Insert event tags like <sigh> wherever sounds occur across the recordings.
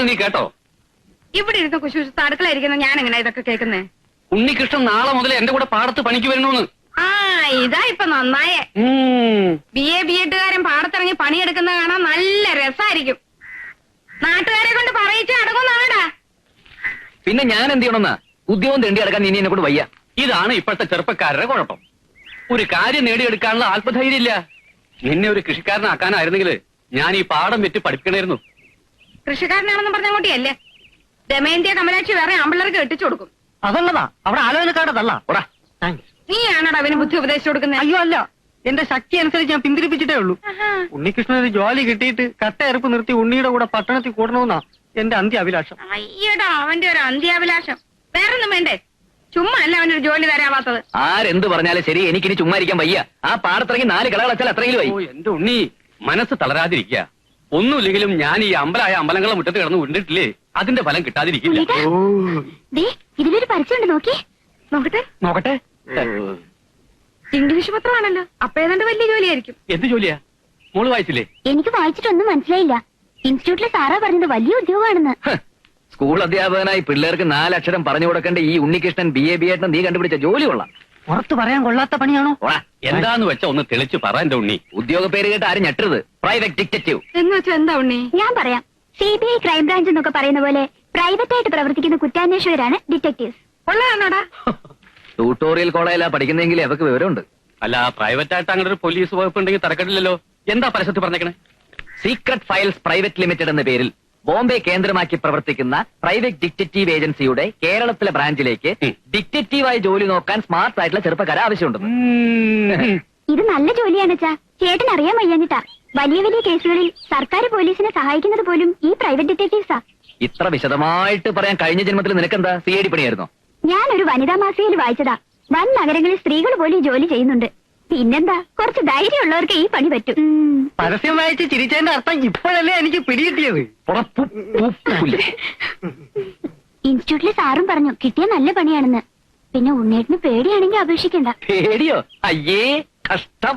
നിന്റെ മോൻ പറഞ്ഞു നീ കേട്ടോ? ഇവിടെ ഇരുന്ന് കുശുശു അടുക്കളയിരിക്കുന്ന ഞാൻ എങ്ങനെ ഇതൊക്കെ കേൾക്കുന്നേ? ഉണ്ണികൃഷ്ണൻ നാളെ മുതൽ എന്റെ കൂടെ പാടത്ത് പണിക്ക് വരണോന്ന്. ആ ഇതാ ഇപ്പൊ നന്നായേ. ബി എ ബി എഡുകാരൻ പാടത്തിറങ്ങി പണിയെടുക്കുന്നത് കാണാൻ നല്ല രസായിരിക്കും. നാട്ടുകാരെ കൊണ്ട് പറയിച്ച് അടങ്ങുന്നാടാ പിന്നെ ഞാൻ എന്ത് ചെയ്യണമെന്നാ? ഉദ്യോഗം തേണ്ടി അടക്കാൻ ഇനി എന്നെ കൊണ്ട് വയ്യ. ഇതാണ് ഇപ്പോഴത്തെ ചെറുപ്പക്കാരുടെ കുഴപ്പം. ഒരു കാര്യം നേടിയെടുക്കാനുള്ള ആത്മധൈര്യം എന്നെ നിന്നെ ഒരു കൃഷിക്കാരനാക്കാനായിരുന്നെങ്കിൽ ഞാൻ ഈ പാടം വെച്ച് പഠിപ്പിക്കണമായിരുന്നു കൃഷിക്കാരനാണെന്ന് പറഞ്ഞ അങ്ങോട്ടിയല്ലേ? ദമയന്തിയ കമലാക്ഷി വേറെ ആമ്പിള്ളേർക്ക് കെട്ടിച്ചു കൊടുക്കും. അതല്ലതാ. അവിടെ ആലോചനക്കാരതല്ല നീയാണോടാ അവന് ബുദ്ധി ഉപദേശിച്ചു കൊടുക്കുന്നത് അയ്യോ അല്ല. എന്റെ ശക്തി അനുസരിച്ച് ഞാൻ പിന്തിരിപ്പിച്ചിട്ടേ ഉള്ളൂ. ഉണ്ണികൃഷ്ണൻ ഒരു ജോലി കിട്ടിയിട്ട് കട്ടയറുപ്പ് നിർത്തി ഉണ്ണിയുടെ കൂടെ പട്ടണത്തിൽ കൂടണമെന്നാ എന്റെ അന്ത്യാഭിലാഷം. അയ്യോടാ അവന്റെ ഒരു അന്ത്യാഭിലാഷം. വേറൊന്നും വേണ്ടേ? ചുമ്മാ അല്ല അവനൊരു ജോലി തരാവാത്തത്. ആരെന്ത് പറഞ്ഞാലും ശരി എനിക്കിനി ചുമ്മാ ഇരിക്കാൻ വയ്യ. ആ പാടത്തിറങ്ങി നാല് കളകളച്ചാൽ അത്രയും അത്രയെങ്കിലും എന്റെ ഉണ്ണി മനസ്സ് തളരാതിരിക്കുക. ഒന്നുമില്ലെങ്കിലും ഞാൻ ഈ അമ്പലായ അമ്പലങ്ങളെ മുറ്റത്ത് കിടന്ന് ഉണ്ടിട്ടില്ലേ അതിന്റെ ഫലം കിട്ടാതിരിക്കില്ല. ദേ ഇതിലൊരു പരസ്യമുണ്ട് നോക്കി നോക്കട്ടെ. നോക്കട്ടെ? ഇംഗ്ലീഷ് പത്രമാണല്ലോ. അപ്പേതാണ്ട് വലിയ ജോലിയായിരിക്കും. എന്ത് ജോലിയാ? മോൾ വായിച്ചില്ലേ? എനിക്ക് വായിച്ചിട്ടൊന്നും മനസ്സിലായില്ല. ഇൻസ്റ്റിറ്റ്യൂട്ടിലെ സാറാ പറഞ്ഞത് വലിയ ഉദ്യോഗമാണെന്ന്. സ്കൂൾ അധ്യാപകനായി പിള്ളേർക്ക് നാലക്ഷരം പറഞ്ഞു കൊടുക്കേണ്ട ഈ ഉണ്ണികൃഷ്ണൻ ബി എ ബി ആയിട്ട് നീ കണ്ടുപിടിച്ച ജോലി കൊള്ളാം. പുറത്ത് പറയാൻ കൊള്ളാത്ത പണിയാണോ? ഓടാ എന്താന്ന് വെച്ചാ ഒന്ന് തെളിച്ചു പറ എന്റെ ഉണ്ണി. ഉദ്യോഗ പേര് കേട്ട് ആരും ഞെട്ടരുത്. പ്രൈവറ്റ് ഡിറ്റക്റ്റീവ് എന്ന് വെച്ചാ എന്താ ഉണ്ണി? ഞാൻ പറയാം. സി ബി ഐ ക്രൈംബ്രാഞ്ച് എന്നൊക്കെ പറയുന്ന പോലെ പ്രൈവറ്റ് ആയിട്ട് പ്രവർത്തിക്കുന്ന കുറ്റാന്വേഷകരാണ് ഡിറ്റക്ടീവ്സ് ട്യൂട്ടോറിയൽ കോളേജിലാ പഠിക്കുന്നെങ്കിൽ അവർക്ക് വിവരമുണ്ട്. അല്ല പ്രൈവറ്റ് ആയിട്ട് അങ്ങനെ ഒരു പോലീസ് വകുപ്പ് ഉണ്ടെങ്കിൽ തരക്കട്ടില്ലല്ലോ എന്താ പരസ്യത്തിൽ പറഞ്ഞേക്കണേ? സീക്രട്ട് ഫയൽസ് പ്രൈവറ്റ് ലിമിറ്റഡ് എന്ന പേരിൽ ബോംബെ കേന്ദ്രമാക്കി പ്രവർത്തിക്കുന്ന പ്രൈവറ്റ് ഡിറ്റക്റ്റീവ് ഏജൻസിയുടെ കേരളത്തിലെ ബ്രാഞ്ചിലേക്ക്. ഡിറ്റക്റ്റീവായി ജോലി നോക്കാൻ സ്മാർട്ട് ആയിട്ടുള്ള ചെറുപ്പക്കാരെ ആവശ്യമുണ്ട്. ഇത് നല്ല ജോലിയാണ് ചേട്ടൻ അറിയാൻ വയ്യാഞ്ഞിട്ടാ. വലിയ വലിയ കേസുകളിൽ സർക്കാർ പോലീസിനെ സഹായിക്കുന്നത് പോലും ഈ പ്രൈവറ്റ് ഡിറ്റക്ടീവ്സാ ഇത്ര വിശദമായിട്ട് പറയാൻ കഴിഞ്ഞ ജന്മത്തിൽ നിനക്കെന്താ? സി ഐ ഡി പണിയായിരുന്നോ? ഞാൻ ഒരു വനിതാ മാസികയിൽ വായിച്ചതാ. വൻ നഗരങ്ങളിൽ സ്ത്രീകൾ പോലും ജോലി ചെയ്യുന്നുണ്ട്. പിന്നെന്താ? കുറച്ച് ധൈര്യമുള്ളവർക്ക് ഈ പണി പറ്റും. പരസ്യം വായിച്ച് ചിരിച്ചതിന്റെ അർത്ഥം ഇപ്പോഴല്ലേ എനിക്ക് പിടികിട്ടിയത്? ഇൻസ്റ്റിറ്റ്യൂട്ടിലെ സാറും പറഞ്ഞു കിട്ടിയ നല്ല പണിയാണെന്ന്. പിന്നെ ഉണ്ണേട്ടിന് പേടിയാണെങ്കിൽ അപേക്ഷിക്കണ്ട. പേടിയോ? അയ്യേ കഷ്ടം.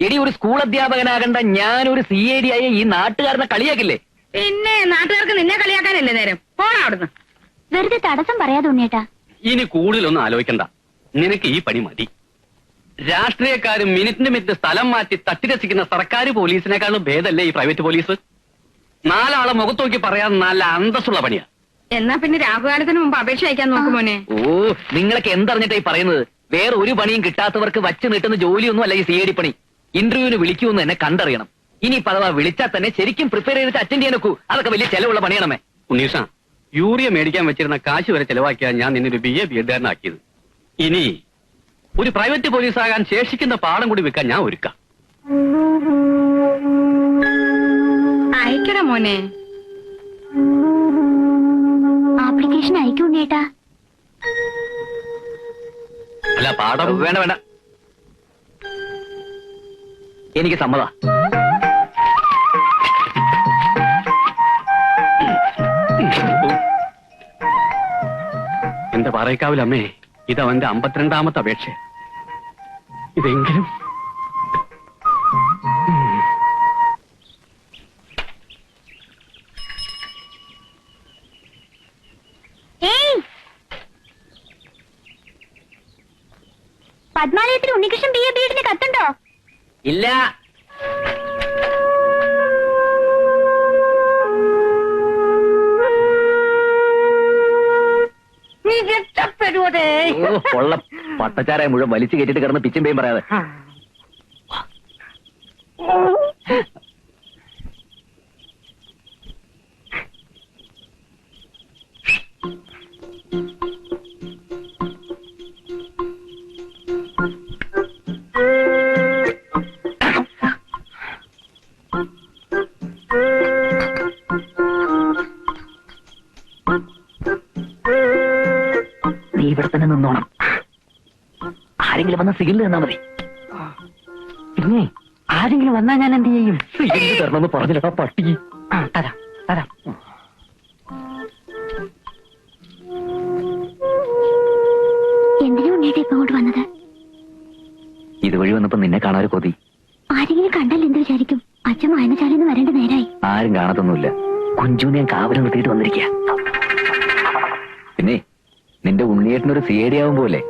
ഇടി ഒരു സ്കൂൾ അധ്യാപകനാകണ്ട ഞാൻ ഒരു സി എ ഡി ആയ ഈ നാട്ടുകാരനെ കളിയാക്കില്ലേ? പിന്നെ നാട്ടുകാർക്ക് നിന്നെ കളിയാക്കാനല്ലേ നേരം? പോടാ അവിടുന്ന്. വെറുതെ തടസ്സം പറയാതെ ഉണ്ണേട്ടാ ഇനി കൂടുതലൊന്നും ആലോചിക്കണ്ട. നിനക്ക് ഈ പണി മതി. രാഷ്ട്രീയക്കാരും മിനിറ്റിന് മിനിറ്റ് സ്ഥലം മാറ്റി തട്ടി തട്ടിരസിക്കുന്ന സർക്കാർ പോലീസിനേക്കാളും ഭേദമല്ലേ ഈ പ്രൈവറ്റ് പോലീസ്? നാലാളെ മുഖത്തോക്കി പറയാൻ നല്ല അന്തസ്സുള്ള പണിയാ. എന്നാ പിന്നെ രാഹുകാലത്തിന് മുമ്പ് അപേക്ഷ അയക്കാൻ നോക്കും മോനെ. ഓ നിങ്ങളൊക്കെ എന്തറിഞ്ഞിട്ടായി പറയുന്നത്? വേറെ ഒരു പണിയും കിട്ടാത്തവർക്ക് വച്ച് നീട്ടുന്ന ജോലിയൊന്നും അല്ല ഈ സി ഐ ഡി പണി. ഇന്റർവ്യൂവിന് വിളിക്കുമെന്ന് എന്നെ കണ്ടറിയണം. ഇനി പലവ വിളിച്ചാൽ തന്നെ ശരിക്കും പ്രിപ്പയർ ചെയ്തിട്ട് അറ്റൻഡ് ചെയ്യാൻ നോക്കൂ. അതൊക്കെ വലിയ ചെലവുള്ള പണിയാണമേ ഉണ്ണീഷ യൂറിയ മേടിക്കാൻ വെച്ചിരുന്ന കാശ് വരെ ചെലവാക്കിയാൽ ഞാൻ നിന്നൊരു ബി എ ബി എഡ്കാരനാക്കിയത് ഇനി ഒരു പ്രൈവറ്റ് പോലീസ് ആകാൻ ശേഷിക്കുന്ന പാഠം കൂടി വെക്കാൻ ഞാൻ ഒരുക്കാം. അയക്കട മോനെ. ആപ്ലിക്കേഷൻ അയക്കും ഉണ്ണേട്ടാ അല്ല പാഠം വേണ്ട വേണ്ട. എനിക്ക് സമ്മത. എന്റെ പറയക്കാവിലമ്മേ ഇതവന്റെ അമ്പത്തിരണ്ടാമത്തെ അപേക്ഷ ഇതെങ്കിലും. പത്മാലയത്തിൽ ഉണ്ണികൃഷ്ണൻ ബി എ ബി എഡിന് കത്തുണ്ടോ? ഇല്ല. നീ രക്ഷപ്പെടുവതേ. ഓ, കൊള്ള. പട്ടച്ചാരായ മുഴുവൻ വലിച്ചു കയറ്റിട്ട് കിടന്ന് പിച്ചും പേയും പറയാതെ. ആരെങ്കിലും വന്ന സിഗിൽ തന്നാ മതി. പിന്നെ ആരെങ്കിലും വന്നാ ഞാൻ എന്ത് ചെയ്യും? സിഗിൽ തരണമെന്ന് പറഞ്ഞിട്ടാ പട്ടി. ആ, തരാം തരാം. എന്തിനാ ഉണ്ണേട്ടാ ഇപ്പൊ അങ്ങോട്ട് വന്നത്? ഇതുവഴി വന്നപ്പോ നിന്നെ കാണാൻ ഒരു കൊതി. ആരെങ്കിലും കണ്ടല്ലോ എന്ത് വിചാരിക്കും? അച്ഛൻ വായനശാലയിൽ നിന്ന് വരേണ്ട നേരായി. ആരും കാണത്തൊന്നുമില്ല. കുഞ്ചുവിനെ ഞാൻ കാവലം നിർത്തിയിട്ട് വന്നിരിക്കുക പിന്നെ നിന്റെ ഉണ്ണിയേട്ടനൊരു സി ഐ ഡി ആവും പോലെ.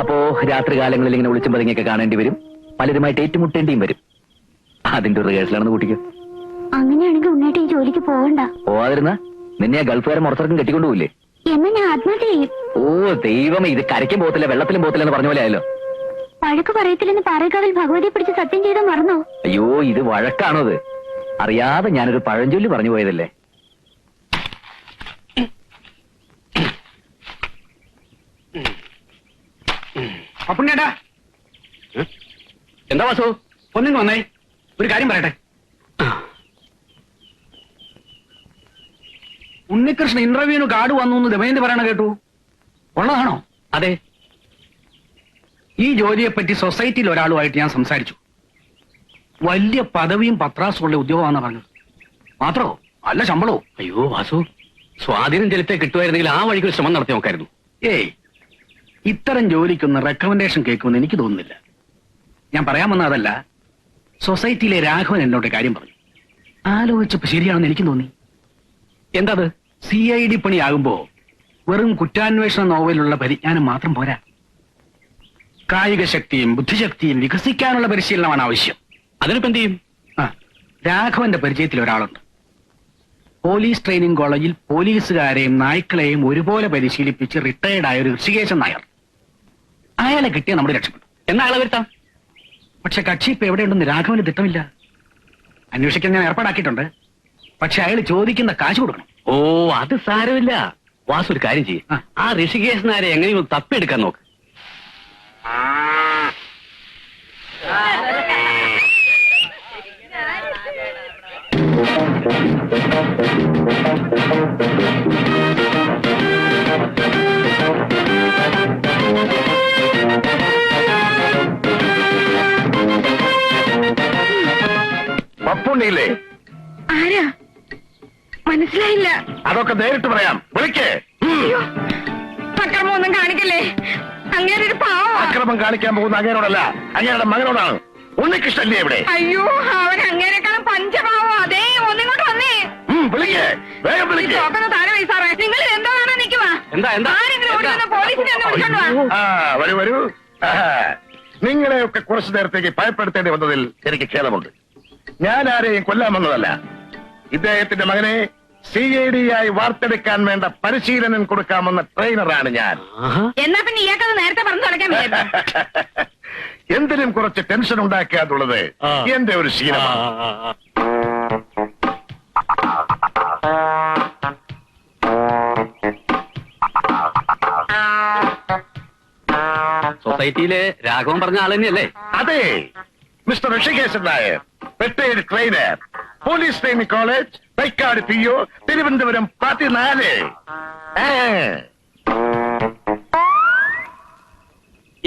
അപ്പോ രാത്രി കാലങ്ങളിൽ ഇങ്ങനെ വിളിച്ചും പതുങ്ങിയൊക്കെ കാണേണ്ടി വരും. പലരുമായിട്ട് ഏറ്റുമുട്ടേണ്ടിയും വരും. അതിന്റെ റിഹേഴ്സലാണെന്ന് കൂട്ടിക്കോ. അങ്ങനെയാണെങ്കിൽ ഉണ്ണേട്ട് ഈ ജോലിക്ക് പോകണ്ട പോവാതിരുന്ന? നിന്നെ ഗൾഫുകാരൻ മുറത്തിറക്കം കെട്ടിക്കൊണ്ടുപോയില്ലേ എന്നാ ഞാൻ ആത്മഹത്യ ചെയ്യും. ഓ ദൈവമേ ഇത് കരയ്ക്കും പോകത്തില്ല വെള്ളത്തിലും പോകത്തില്ല എന്ന് പറഞ്ഞ പോലെ ആയല്ലോ. വഴക്ക് പറയത്തില്ലെന്ന് പാറേക്കാവിൽ ഭഗവതിയെ പിടിച്ച് സത്യം ചെയ്താൽ മറന്നോ? അയ്യോ ഇത് വഴക്കാണോ അത് അറിയാതെ ഞാനൊരു പഴഞ്ചൊല്ലി പറഞ്ഞു പോയതല്ലേ? അപ്പുണ്ണേട്ടാ എന്താ വാസു? ഒന്നിങ്ങ് വന്നേ. ഒരു കാര്യം പറയട്ടെ. ഉണ്ണികൃഷ്ണൻ ഇന്റർവ്യൂവിന് കാർഡ് വന്നു എന്ന് ദമയന്തി പറയണ കേട്ടു. ഉള്ളതാണോ? അതെ. ഈ ജോലിയെ പറ്റി സൊസൈറ്റിയിൽ ഒരാളുമായിട്ട് ഞാൻ സംസാരിച്ചു. വലിയ പദവിയും പത്രാസുമുള്ള ഉദ്യോഗമാണെന്ന് പറഞ്ഞു മാത്രോ? അല്ല ശമ്പളവും. അയ്യോ വാസു. സ്വാധീനം ചെലുത്തേ കിട്ടുമായിരുന്നെങ്കിൽ ആ വഴിക്ക് ശ്രമം നടത്തി നോക്കായിരുന്നു. ഏയ് ഇത്തരം ജോലിക്കൊന്ന് റെക്കമെൻഡേഷൻ കേൾക്കുമെന്ന് എനിക്ക് തോന്നുന്നില്ല. ഞാൻ പറയാൻ വന്ന അതല്ല സൊസൈറ്റിയിലെ രാഘവൻ എന്നോട് കാര്യം പറഞ്ഞു. ആലോചിച്ചപ്പോ ശരിയാണെന്ന് എനിക്ക് തോന്നി. എന്താത്? സി ഐ ഡി പണിയാകുമ്പോ വെറും കുറ്റാന്വേഷണ നോവലുള്ള പരിജ്ഞാനം മാത്രം പോരാ. കായിക ശക്തിയും ബുദ്ധിശക്തിയും വികസിക്കാനുള്ള പരിശീലനമാണ് ആവശ്യം. അതിനിപ്പോ എന്ത് ചെയ്യും? ആ രാഘവന്റെ പരിചയത്തിൽ ഒരാളുണ്ട്. പോലീസ് ട്രെയിനിങ് കോളേജിൽ പോലീസുകാരെയും നായ്ക്കളെയും ഒരുപോലെ പരിശീലിപ്പിച്ച് റിട്ടയർഡായ ഒരു ഋഷികേശൻ നായർ. അയാളെ കിട്ടിയ നമ്മുടെ രക്ഷപ്പെട്ടു. എന്നാ അയാളെ വരുത്താം? പക്ഷെ കക്ഷി ഇപ്പൊ എവിടെയുണ്ടെന്ന് രാഘവന് തിട്ടമില്ല. അന്വേഷിക്കാൻ ഞാൻ ഏർപ്പാടാക്കിയിട്ടുണ്ട്. പക്ഷെ അയാൾ ചോദിക്കുന്ന കാശ് കൊടുക്കണം. ഓ അത് സാരമില്ല. വാസു ഒരു കാര്യം ചെയ്യും. ആ. ഋഷികേശനാരെ ഋഷികേശ് നാരെ എങ്ങനെയും തപ്പിയെടുക്കാൻ നോക്ക്. പപ്പുണ്ണിയില്ലേ ആരാ? മനസ്സിലായില്ല. അതൊക്കെ നേരിട്ട് പറയാം. വിളിക്കേ. അക്രമം അക്രമമൊന്നും കാണിക്കല്ലേ? അങ്ങനെ ഒരു പാവം. അക്രമം കാണിക്കാൻ പോകുന്ന അങ്ങേരോടല്ല അങ്ങേരുടെ മകനോടാണ്. ഉണ്ണികൃഷ്ണല്ലേ ഇവിടെ? അയ്യോ അവൻ അങ്ങേരെക്കാളും പഞ്ചപാവോ. അതേ ഒന്നിങ്ങോട്ട് വന്നേ. വിളിക്കേ. വേഗം വിളിക്കേ. നിങ്ങൾ എന്തോ കാണാൻ നിൽക്കുവാ എന്താ, വരൂ വരൂ. നിങ്ങളെയൊക്കെ കുറച്ചു നേരത്തേക്ക് ഭയപ്പെടുത്തേണ്ടി വന്നതിൽ എനിക്ക് ഖേദമുണ്ട്. ഞാൻ ആരെയും കൊല്ലാൻ വന്നതല്ല. ഇദ്ദേഹത്തിന്റെ മകനെ സി ഐ ഡി ആയി വാർത്തെടുക്കാൻ വേണ്ട പരിശീലനം കൊടുക്കാമെന്ന ട്രെയിനറാണ് ഞാൻ. എന്നാ പിന്നെ ഇയാൾക്കത് നേരത്തെ പറഞ്ഞു തുടക്കാൻ <laughs> എന്തിനും കുറച്ച് ടെൻഷൻ ഉണ്ടാക്കാതുള്ളത്. എന്റെ ഒരു ശീലമാണ്. സൊസൈറ്റിയിലെ രാഘവൻ പറഞ്ഞ ആൾ തന്നെയല്ലേ? അതെ Mister Hrishikeshan Nair. Retired train police training college Thycaud P O Thiruvananthapuram പതിനാല്.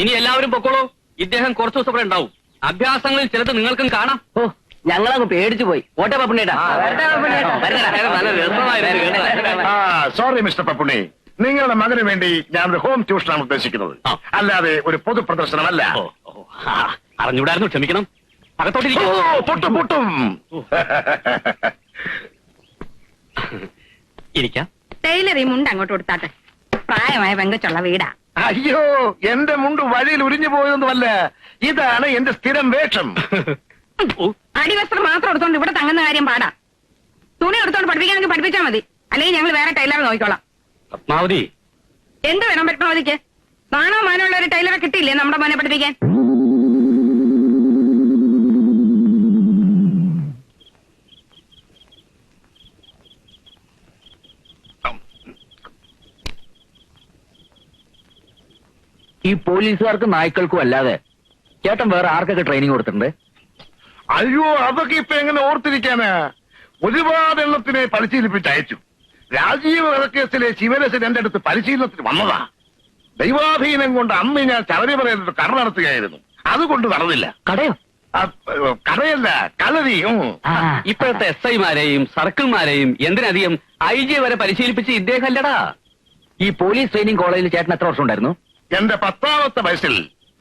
ഇനി എല്ലാവരും പൊക്കോളൂ. ഇദ്ദേഹം കുറച്ചു ദിവസം ഇവിടെ ഉണ്ടാവും. അഭ്യാസങ്ങളിൽ ചിലത് നിങ്ങൾക്കും കാണാം. ഓ ഞങ്ങളങ്ങ് പേടിച്ചു പോയി. ഓട്ടെ. ആ സോറി മിസ്റ്റർ പപ്പുണ്ണി. നിങ്ങളുടെ മകന് വേണ്ടി ഞാൻ ഒരു ഹോം ട്യൂഷനാണ് ഉദ്ദേശിക്കുന്നത്. അല്ലാതെ ഒരു പൊതു പ്രദർശനമല്ല. അറിഞ്ഞൂടായിരുന്നു ക്ഷമിക്കണം. അകത്തോട്ടിരിക്കും പൊട്ടും പൊട്ടും. ഇരിക്കാം. ടൈലർ ഈ മുണ്ട് അങ്ങോട്ട് കൊടുത്താട്ടെ. പ്രായമായ പെങ്കച്ചുള്ള വീടാ. അയ്യോ എന്റെ മുണ്ട് വഴിയിൽ ഉരിഞ്ഞു പോയതൊന്നുമല്ല. ഇതാണ് എന്റെ സ്ഥിരം വേഷം. അടിവസ്ത്രം മാത്രം എടുത്തോണ്ട് ഇവിടെ തങ്ങുന്ന കാര്യം പാടാ. തുണി എടുത്തോണ്ട് പഠിപ്പിക്കാനൊക്കെ പഠിപ്പിച്ചാൽ മതി. അല്ലെങ്കിൽ ഞങ്ങൾ വേറെ ടൈലറെ നോക്കിക്കോളാം. പത്മാവതി എന്ത് വേണം പത്മാവതിക്ക്? നാണോ മാനമുള്ള ഒരു ടൈലറെ കിട്ടിയില്ലേ നമ്മുടെ മോനെ പഠിപ്പിക്കാൻ? ഈ പോലീസുകാർക്കും നായ്ക്കൾക്കും അല്ലാതെ ചേട്ടൻ വേറെ ആർക്കൊക്കെ ട്രെയിനിങ് കൊടുത്തിട്ടുണ്ട്? അയ്യോ അതൊക്കെ ഇപ്പൊ എങ്ങനെ ഓർത്തിരിക്കാനാ? ഒരുപാട് എണ്ണത്തിനെ പരിശീലിപ്പിച്ച് അയച്ചു. രാജീവ് വധക്കേസിലെ ശിവരസൻ എന്റെ അടുത്ത് പരിശീലനത്തിന് വന്നതാ. ദൈവാധീനം കൊണ്ട് അന്ന് ഞാൻ ശബരിമലയിൽ കട നടത്തുകയായിരുന്നു. അതുകൊണ്ട് നടന്നില്ല. കടയോ? കടയല്ല കളരി ഉം. ആ, ഇപ്പോഴത്തെ എസ് ഐമാരെയും സർക്കിൾമാരെയും എന്തിനധികം ഐ ജി വരെ പരിശീലിപ്പിച്ച് ഇദ്ദേഹം അല്ലടാ. ഈ പോലീസ് ട്രെയിനിങ് കോളേജിൽ ചേട്ടൻ എത്ര വർഷം ഉണ്ടായിരുന്നു? എന്റെ പത്താമത്തെ വയസ്സിൽ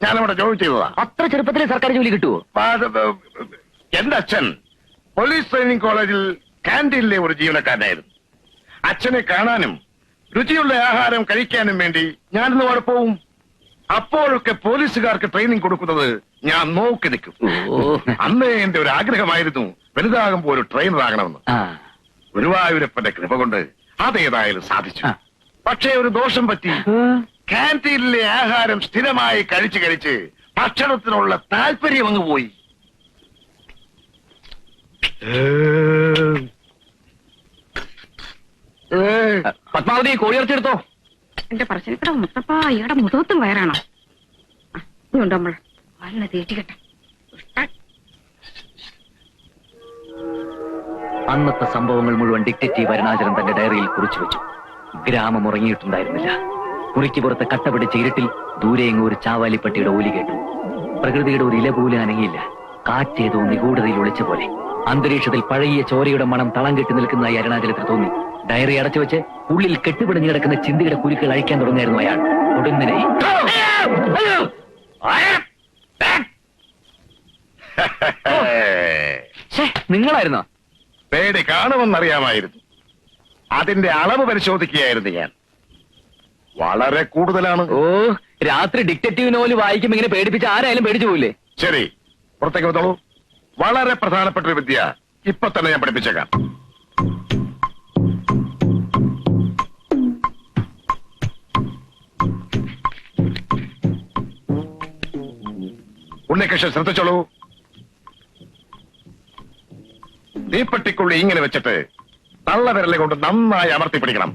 ഞാൻ അവിടെ ജോലി ചെയ്തതാ. അത്ര ചെറുപ്പത്തിൽ സർക്കാർ ജോലി കിട്ടുമോ എന്റെ അച്ഛൻ പോലീസ് ട്രെയിനിങ് കോളേജിൽ കാന്റീനിലെ ഒരു ജീവനക്കാരനായിരുന്നു. അച്ഛനെ കാണാനും രുചിയുള്ള ആഹാരം കഴിക്കാനും വേണ്ടി ഞാനിന്ന് അവിടെ പോവും. അപ്പോഴൊക്കെ പോലീസുകാർക്ക് ട്രെയിനിങ് കൊടുക്കുന്നത് ഞാൻ നോക്കി നിൽക്കും. അന്ന് എന്റെ ഒരു ആഗ്രഹമായിരുന്നു വലുതാകുമ്പോൾ ഒരു ട്രെയിനർ ആകണമെന്ന്. ഗുരുവായൂരപ്പന്റെ കൃപ കൊണ്ട് അതേതായാലും സാധിച്ചു. പക്ഷേ ഒരു ദോഷം പറ്റി. കാന്റീനിലെ ആഹാരം സ്ഥിരമായി കഴിച്ചു കഴിച്ച് ഭക്ഷണത്തിനുള്ള താല്പര്യം അങ്ങ് പോയി. പത്മാവതി കോഴിയിറച്ചെടുത്തോ എന്റെ പറശ്ശിനിക്കട മുത്തപ്പ ഇയാടെ മുഖത്തും വയറാണോ? ആ, ഉണ്ടോ നമ്മൾ വല്ല തീറ്റിക്കട്ടെ. അന്നത്തെ സംഭവങ്ങൾ മുഴുവൻ ഡിക്റ്റേറ്റീവ് അരുണാചലൻ തന്റെ ഡയറിയിൽ കുറിച്ചു വെച്ചു. ഗ്രാമം ഉറങ്ങിയിട്ടുണ്ടായിരുന്നില്ല. കുറിക്ക് പുറത്ത് കട്ടപിടിച്ച ഇരുട്ടിൽ ദൂരെ എങ്ങോ ഒരു ചാവാലിപ്പട്ടിയുടെ ഓലി കേട്ടു. പ്രകൃതിയുടെ ഒരു ഇല പോലും അനങ്ങിയില്ല. കാറ്റേതോ നിഗൂഢതയിൽ ഒളിച്ച പോലെ. അന്തരീക്ഷത്തിൽ പഴകിയ ചോരയുടെ മണം തളം കെട്ടി നിൽക്കുന്നതായി അരുണാചലത്തിൽ തോന്നി. ഡയറി അടച്ചു വെച്ച് ഉള്ളിൽ കെട്ടുപിടിഞ്ഞു കിടക്കുന്ന ചിന്തയുടെ കുരുക്കൾ അഴിക്കാൻ തുടങ്ങിയായിരുന്നു അയാൾ. ഒടുങ്ങനെ നിങ്ങളായിരുന്നോ? പേടി കാണുമെന്നറിയാമായിരുന്നു. അതിന്റെ അളവ് പരിശോധിക്കുകയായിരുന്നു ഞാൻ. വളരെ കൂടുതലാണ്. ഓ രാത്രി ഡിക്റ്റേറ്റീവ് നോവൽ വായിക്കുമ്പോ ഇങ്ങനെ പേടിപ്പിച്ച് ആരായാലും പേടിച്ചു പോയില്ലേ ശരി പുറത്തേക്ക് വന്നോളൂ. വളരെ പ്രധാനപ്പെട്ട ഒരു വിദ്യ ഇപ്പൊ തന്നെ ഞാൻ പഠിപ്പിച്ചേക്കാം. ഉണ്ണികൃഷ്ണൻ ശ്രദ്ധിച്ചോളൂ. തീപ്പെട്ടിക്കുള്ളി ഇങ്ങനെ വെച്ചിട്ട് തള്ളവിരലെ കൊണ്ട് നന്നായി അമർത്തി പിടിക്കണം.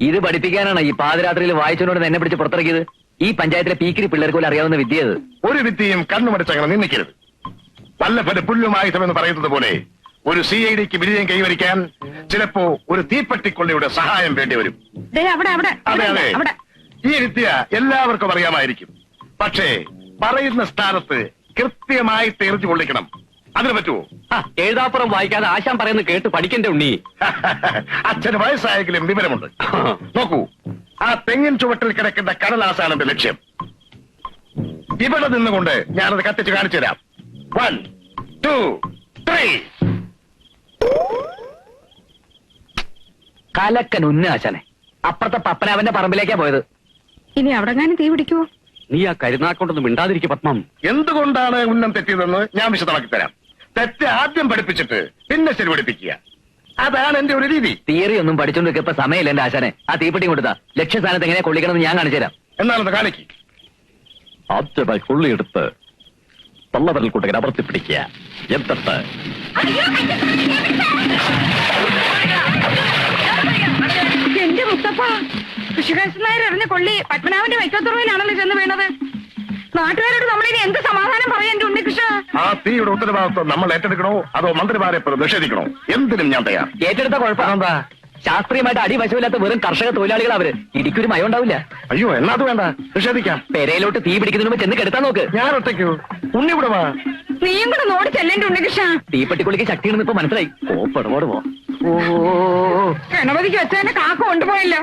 ഇത് പഠിപ്പിക്കാനാണ് ഈ പാതിരാത്രിയിൽ വായിച്ചോണ്ട് എന്നെ പിടിച്ച് പുറത്തിറക്കിയത്. ഈ പഞ്ചായത്തിലെ പീക്കിരി പിള്ളേർക്ക് പോലും അറിയാവുന്ന വിദ്യ അത് ഒരു വിദ്യയും കണ്ണുമടിച്ചങ്ങനെ നിന്നിക്കരുത്. വല്ലഭന് പുല്ലുമായുധമെന്ന് പറയുന്നത് പോലെ ഒരു സി ഐ ഡിക്ക് വിജയം കൈവരിക്കാൻ ചിലപ്പോ ഒരു തീപ്പെട്ടിക്കൊള്ളിയുടെ സഹായം വേണ്ടി വരും. ദേ അവിടെ അവിടെ അതെ അതെ. അവിടെ. ഈ വിദ്യ എല്ലാവർക്കും അറിയാമായിരിക്കും. പക്ഷേ പറയുന്ന സ്ഥാനത്ത് കൃത്യമായി എറിഞ്ഞു കൊള്ളിക്കണം അതിന് പറ്റുമോ ആ, എഴുതാപ്പുറം വായിക്കാതെ ആശാൻ പറയുന്ന കേട്ട് പഠിക്കണ്ടേ ഉണ്ണി? <laughs> അച്ഛന് വയസ്സായെങ്കിലും വിവരമുണ്ട്. നോക്കൂ ആ തെങ്ങിൻ ചുവട്ടിൽ കിടക്കുന്ന കടലാസാണ് എന്റെ ലക്ഷ്യം. ഇവിടെ നിന്നുകൊണ്ട് ഞാനത് കത്തിച്ച് കാണിച്ചു തരാം. വൺ ടു ത്രീ കലക്കൻ ഉന്നാശനെ അപ്പുറത്തെ പപ്പനാവന്റെ പറമ്പിലേക്കാ പോയത്. ഇനി അവിടെ ഞാൻ തീ പിടിക്കുവോ? നീ ആ കരുനാക്കൊണ്ടൊന്നും മിണ്ടാതിരിക്കും പത്മം. എന്തുകൊണ്ടാണ് ഉന്നം തെറ്റിയതെന്ന് ഞാൻ വിശദമാക്കി തരാം. തെറ്റ് ആദ്യം പഠിപ്പിച്ചിട്ട് പിന്നെ ശരി പഠിപ്പിക്കുക അതാണ് എന്റെ ഒരു രീതി തിയറി ഒന്നും പഠിച്ചോണ്ട് ഇപ്പൊ സമയമില്ല എന്റെ ആശാനെ ആ തീപ്പെട്ടി കൊടുത്താ ലക്ഷ്യസ്ഥാനത്ത് എങ്ങനെ കൊള്ളിക്കണമെന്ന് ഞാൻ കാണിച്ചു തരാം എന്നാലൊന്ന് കാണിക്ക് ആദ്യമായി കൊള്ളിയെടുത്ത് പള്ളവരൽ കൂട്ടകൻ അമർത്തി പിടിക്കുക എന്നിട്ട് എന്റെ മുത്തപ്പ എറിഞ്ഞ കൊള്ളി പത്മനാഭന്റെ വൈക്കത്തുറവിലാണല്ലോ ചെന്ന് വീണത് നാട്ടുകാരോട് നമ്മളിനി എന്ത് സമാധാനം പറയാൻ ഉണ്ണികൃഷ്ണ ആ തീയുടെ ഉത്തരവാദിത്വം നമ്മൾ ഏറ്റെടുക്കണോ? അതോ മന്ത്രിമാരെ പ്രതിഷേധിക്കണോ എന്തിനും ഞാൻ തയ്യാർ. ഏറ്റെടുത്ത കുഴപ്പം. എന്താ ശാസ്ത്രീയമായിട്ട് അടിവശമില്ലാത്ത വെറും കർഷക തൊഴിലാളികൾ അവർ. ഇടിക്കൊരു മയം ഉണ്ടാവില്ല. അയ്യോ എന്നാ അത് വേണ്ട. നിഷേധിക്കാം. പെരയിലോട്ട് തീ പിടിക്കുന്നതിന് മുമ്പ് ചെന്ന് കെടുത്താൻ നോക്ക്. ഞാൻ ഒറ്റയ്ക്കോ. ഉണ്ണി ഇവിടെ വാ. നീയും കൂടെ നോടി ചെല്ലേന്റെ ഉണ്ണികൃഷ്ണ തീപ്പെട്ടിക്കുള്ളിക്ക് ശക്തിയാണെന്ന് ഇപ്പൊ മനസ്സിലായി. ഓ പെടപാട് പോ ഓ ഗണപതിക്ക് വെച്ചതിന്റെ കാക്ക കൊണ്ടുപോയല്ലോ.